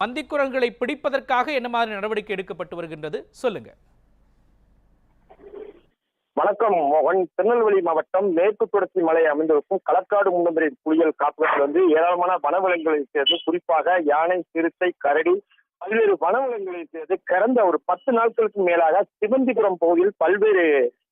பந்திக்குரங்களை பிடிப்பதற்காக என்ன மாதிரி நடவடிக்கை எடுக்கப்பட்டு வருகின்றது? சொல்லுங்க. வணக்கம். மோகன் திருநெல்வேலி மாவட்டம் மேற்கு தொடர்ச்சி மலை அமைந்திருக்கும் களக்காடு முன்னம்பரி புலிகள் காப்பகத்தில் வந்து ஏராளமான வனவிலங்குகளை சேர்ந்து குறிப்பாக யானை சிறுத்தை கரடி பல்வேறு வனவிலங்குகளை சேர்ந்து கடந்த ஒரு பத்து நாட்களுக்கு மேலாக சிவந்திபுரம் பகுதியில் பல்வேறு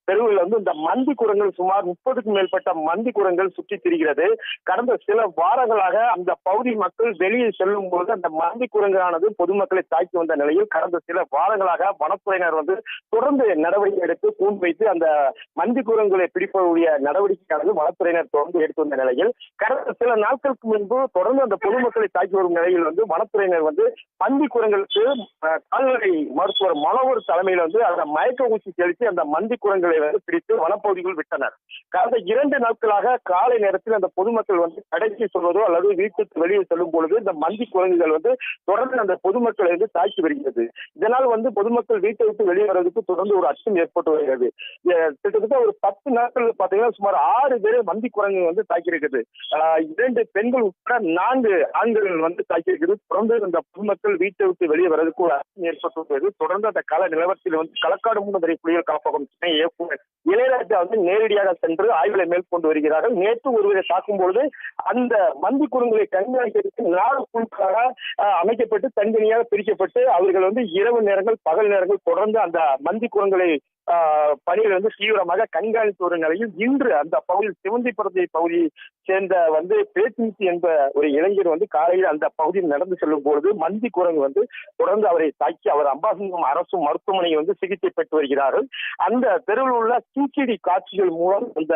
தெருவில் வந்து இந்த மந்தி குரங்கள் சுமார் முப்பதுக்கும் மேற்பட்ட மந்தி குரங்கள் சுற்றி திரிகிறது. கடந்த சில வாரங்களாக அந்த பகுதி மக்கள் வெளியே செல்லும் போது அந்த மந்தி குரங்கானது பொதுமக்களை தாக்கி வந்த நிலையில் கடந்த சில வாரங்களாக வனத்துறையினர் வந்து தொடர்ந்து நடவடிக்கை எடுத்து கூண்டு வைத்து அந்த மந்தி குரங்களை பிடிப்பக்கூடிய நடவடிக்கையானது வனத்துறையினர் தொடர்ந்து எடுத்து வந்த நிலையில் கடந்த சில நாட்களுக்கு முன்பு தொடர்ந்து அந்த பொதுமக்களை தாக்கி வரும் நிலையில் வந்து வனத்துறையினர் வந்து மந்தி குரங்களுக்கு கால்நடை மருத்துவர் மனோவர் தலைமையில் வந்து அந்த மயக்க ஊசி செலுத்தி அந்த மந்தி குரங்களை வந்து பிடித்து வனப்பகுதிக்குள் விட்டனர். கடந்த இரண்டு நாட்களாக காலை நேரத்தில் அந்த பொதுமக்கள் வந்து கடைக்கு சொல்வதோ அல்லது வீட்டுக்கு வெளியே செல்லும் பொழுது இந்த மந்தி குரங்குகள் வந்து தொடர்ந்து அந்த பொதுமக்களை வந்து தாக்கி வருகிறது. இதனால் வந்து பொதுமக்கள் வீட்டை விட்டு வெளியே வர்றதுக்கு தொடர்ந்து ஒரு அச்சம் ஏற்பட்டு வருகிறது. கிட்டத்தட்ட ஒரு பத்து நாட்கள் பாத்தீங்கன்னா சுமார் ஆறு பேர் மந்தி குரங்கு வந்து தாக்கி இருக்குது இரண்டு பெண்கள் உட்பட நான்கு ஆண்கள் வந்து தாக்கி இருக்குது தொடர்ந்து அந்த பொதுமக்கள் வீட்டை விட்டு வெளியே வர்றதுக்கு ஒரு அச்சம் ஏற்பட்டு வருகிறது. தொடர்ந்து அந்த கள நிலவரத்தில் வந்து களக்காடு முன்னதரை புலிகள் காப்பகம் துணை இயக்குனர் இளையராஜா வந்து நேரடியாக சென்று ஆய்வுகளை மேற்கொண்டு வருகிறார்கள். நேற்று ஒருவரை தாக்கும் பொழுது அந்த மந்தி குரங்களை கண்காணிக்கிறதுக்கு நாடு குழுக்களாக அமைக்கப்பட்டு தனித்தனியாக பிரிக்கப்பட்டு அவர்கள் வந்து இரவு நேரங்கள் பகல் நேரங்கள் தொடர்ந்து அந்த மந்தி குரங்களை பணிகள் வந்து தீவிரமாக கண்காணித்து வரும் நிலையில் இன்று அந்த பகுதியில் சிவந்திபுரத்தை பகுதியை சேர்ந்த வந்து பேச்சுமிச்சி என்ற ஒரு இளைஞர் வந்து காலையில் அந்த பகுதியில் நடந்து செல்லும் பொழுது மந்தி குரங்கு வந்து தொடர்ந்து அவரை தாக்கி அவர் அம்பாசங்கம் அரசு மருத்துவமனையில் வந்து சிகிச்சை பெற்று வருகிறார்கள். அந்த தெருவில் உள்ள சிசிடி காட்சிகள் மூலம் அந்த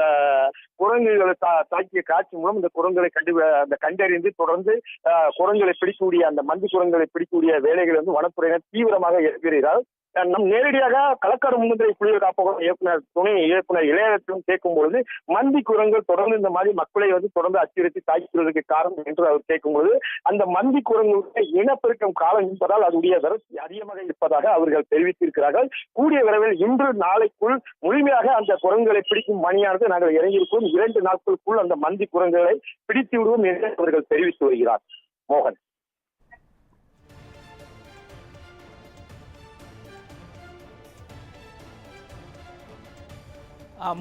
குரங்குகளை தா- தாக்கிய காட்சி மூலம் இந்த குரங்குகளை கண்டு அந்த கண்டறிந்து தொடர்ந்து ஆஹ், குரங்குகளை பிடிக்கக்கூடிய அந்த மந்தி குரங்குகளை பிடிக்கக்கூடிய வேலைகளை வந்து வனத்துறையினர் தீவிரமாக இருக்கிறார்கள் நம் நேரடியாக களக்காடு முன்னுரை புலிகள் காப்பகம் இயக்குனர் துணை இயக்குனர் இளையரசிடம் கேட்கும் பொழுது மந்தி குரங்கள் தொடர்ந்து இந்த மாதிரி மக்களை வந்து தொடர்ந்து அச்சுறுத்தி தாக்கிறதுக்கு காரணம் என்று அவர் கேட்கும்போது அந்த மந்தி குரங்குடைய இனப்பெருக்கம் காலம் என்பதால் அதனுடைய வளர்ச்சி அதிகமாக இருப்பதாக அவர்கள் தெரிவித்திருக்கிறார்கள். கூடிய விரைவில் இன்று நாளைக்குள் முழுமையாக அந்த குரங்குகளை பிடிக்கும் பணியானது நாங்கள் இறங்கியிருக்கோம் இரண்டு நாட்களுக்குள் அந்த மந்தி குரங்குகளை பிடித்து விடுவோம் என்று அவர்கள் தெரிவித்து வருகிறார். மோகன்.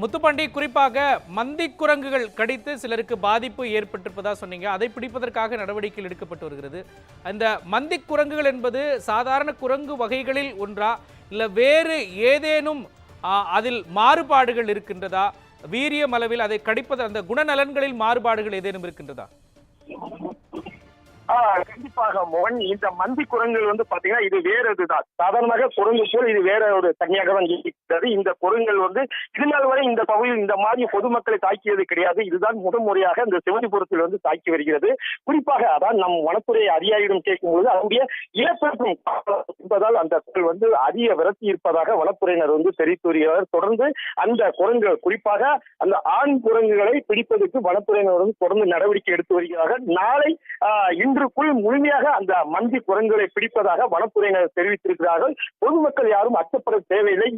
முத்துப்பாண்டி குறிப்பாக மந்தி குரங்குகள் கடித்து சிலருக்கு பாதிப்பு ஏற்பட்டிருப்பதா சொன்னீங்க. அதை பிடிப்பதற்காக நடவடிக்கைகள் எடுக்கப்பட்டு வருகிறது. அந்த மந்தி குரங்குகள் என்பது சாதாரண குரங்கு வகைகளில் ஒன்றா இல்லை வேறு ஏதேனும் அதில் மாறுபாடுகள் இருக்கின்றதா? வீரியம் அளவில் அதை கடிப்பது அந்த குணநலன்களில் மாறுபாடுகள் ஏதேனும் இருக்கின்றதா? கண்டிப்பாக மோகன். இந்த மந்தி குரங்குகள் வந்து பாத்தீங்கன்னா இது வேற இதுதான். சாதாரணமாக குரங்கு போல் இது வேற ஒரு தனியாக தான் இருக்கிறது இந்த குரங்குகள் வந்து இது நாள் வரை இந்த பகுதியில் இந்த மாதிரி பொதுமக்களை தாக்கியது கிடையாது. இதுதான் முதல் முறையாக இந்த சிவனிபுரத்தில் வந்து தாக்கி வருகிறது. குறிப்பாக அதான் நம் வனத்துறை அதிகாரியிடம் கேட்கும்போது அதனுடைய இழப்பிற்கும் என்பதால் அந்த குரல் வந்து அதிக விரட்டி இருப்பதாக வனத்துறையினர் வந்து தெரிவித்து வருகிறார் தொடர்ந்து அந்த குரங்கு குறிப்பாக அந்த ஆண் குரங்குகளை பிடிப்பதற்கு வனத்துறையினர் வந்து தொடர்ந்து நடவடிக்கை எடுத்து வருகிறார்கள். நாளை ஒன்றுக்குள் முழுமையாக அந்த மந்தி குரங்குகளை பிடிப்பதாக வனத்துறையினர் தெரிவித்திருக்கிறார்கள். பொதுமக்கள் யாரும் அச்சப்பட தேவையில்லை.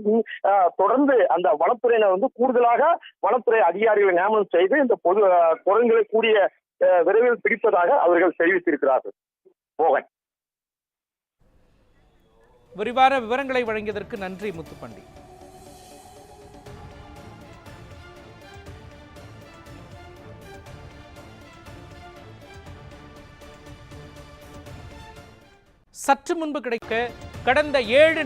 தொடர்ந்து அந்த வனத்துறையினர் வந்து கூடுதலாக வனத்துறை அதிகாரிகளை நியமனம் செய்து இந்த பொது குரங்குகளை கூடிய விரைவில் பிடிப்பதாக அவர்கள் தெரிவித்திருக்கிறார்கள். மோகன் விரிவான விவரங்களை வழங்கியதற்கு நன்றி முத்துப்பண்டி. சற்று முன்பு கிடைக்க கடந்த ஏழு